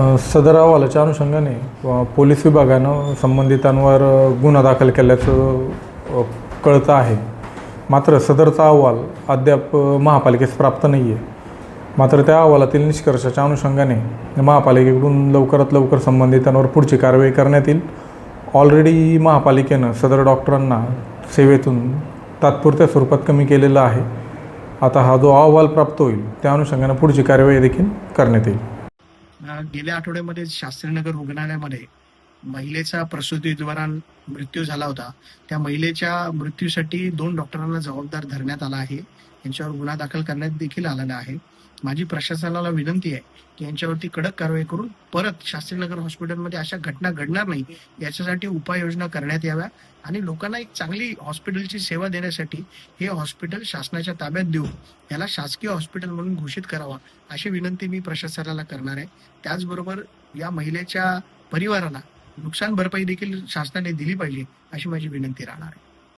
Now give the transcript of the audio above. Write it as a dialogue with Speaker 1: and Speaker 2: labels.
Speaker 1: सदर अहवालाच्या अनुषंगाने पोलीस विभागानं संबंधितांवर गुन्हा दाखल केल्याचं कळतं आहे. मात्र सदरचा अहवाल अद्याप महापालिकेस प्राप्त नाही आहे मात्र त्या अहवालातील निष्कर्षाच्या अनुषंगाने महापालिकेकडून लवकरात लवकर संबंधितांवर पुढची कारवाई करण्यात येईल. ऑलरेडी महापालिकेनं सदर डॉक्टरांना सेवेतून तात्पुरत्या स्वरूपात कमी केलेलं आहे. आता हा जो अहवाल प्राप्त होईल त्या अनुषंगानं पुढची कारवाई देखील करण्यात येईल.
Speaker 2: गेल्या आठवड्यामध्ये शास्त्रीनगर रुग्णालयामध्ये महिलेचा प्रसूतीद्वारान मृत्यू झाला होता. त्या महिलेच्या मृत्यूसाठी दोन डॉक्टरांना जबाबदार धरण्यात आला आहे. यांच्यावर गुन्हा दाखल करण्यात देखील आलेला आहे. माझी प्रशासनाला विनंती आहे की यांच्यावरती कडक कारवाई करून परत शास्त्रीनगर हॉस्पिटलमध्ये अशा घटना घडणार नाही याच्यासाठी उपाययोजना करण्यात याव्या आणि लोकांना एक चांगली हॉस्पिटलची सेवा देण्यासाठी हे हॉस्पिटल शासनाच्या ताब्यात देऊन याला शासकीय हॉस्पिटल म्हणून घोषित करावा अशी विनंती मी प्रशासनाला करणार आहे. त्याचबरोबर या महिलेच्या परिवाराला नुकसान भरपाई देखील शासनाने दिली पाहिजे अशी माझी विनंती राहणार आहे.